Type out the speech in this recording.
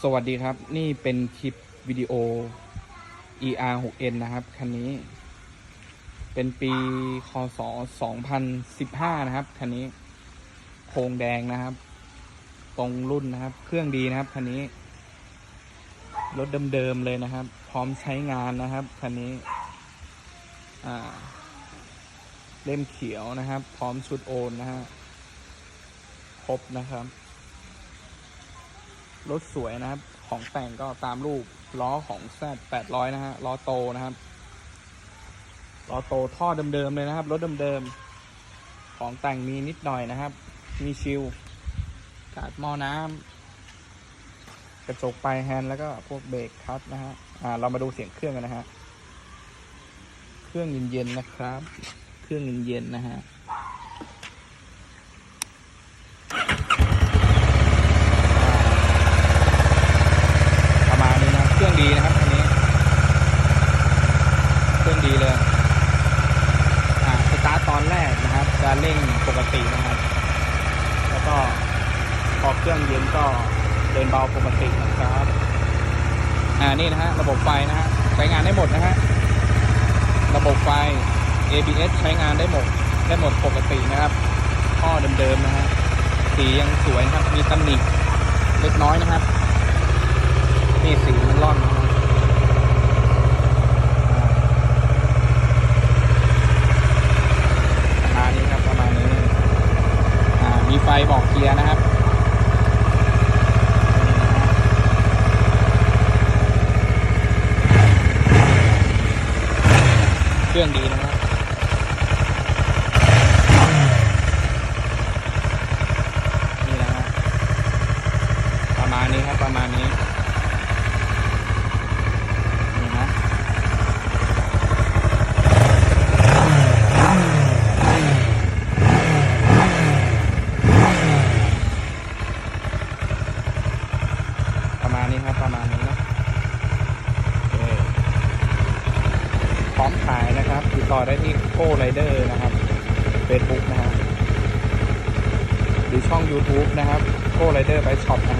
สวัสดีครับ นี่เป็นคลิปวิดีโอ ER 6N นะครับ คันนี้ เป็นปีคศ2015 นะครับ คันนี้ โครงแดงนะครับ ตรงรุ่นนะครับ เครื่องดีนะครับ คันนี้ รถเดิมๆเลยนะครับ พร้อมใช้งานนะครับ คันนี้เล่มเขียวนะครับ พร้อมชุดโอนนะฮะ ครบนะครับ รถสวยนะครับ ของแต่งก็ตามรูปล้อของแซดแปดร้อยนะฮะล้อโตนะครับล้อโตท่อเดิมๆเลยนะครับ รถเดิมๆของแต่งมีนิดหน่อยนะครับ มีชิลกาดหม้อน้ำกระจกปลายแฮนด์แล้วก็พวกเบรกคัตนะฮะอ่าเรามาดูเสียงเครื่องกันนะฮะ เครื่องเย็นๆนะครับ เครื่องเย็นๆนะฮะมาณ นี้นะครับอันนี้เครื่องดีเลยอ่าสตาร์ทตอนแรกนะครับ จะเร่งปกตินะครับ แล้วก็พอเครื่องเย็นก็เดินเบาปกตินะครับอ่านี่นะฮะระบบไฟนะฮะใช้งานได้หมดนะฮะระบบไฟ ABS ใช้งานได้หมดได้หมดปกตินะครับท่อเดิมๆนะฮะสียังสวยนะครับ มีตำหนิเล็กน้อยนะครับ นี่สีมันร่อนนะครับประมาณนี้ครับประมาณนี้ อ่า มี ไฟบอกเกียร์นะครับเครื่องดีนะครับนี่นะฮะประมาณนี้ครับประมาณนี้นะประมาณนี้ครับ ประมาณนี้นะโอเคพร้อมขายนะครับติดต่อได้ที่โก้ไรเดอร์นะครับเฟซบุ๊กนะครับหรือช่อง YouTube นะครับโก้ไรเดอร์ไปช็อปนะฮะ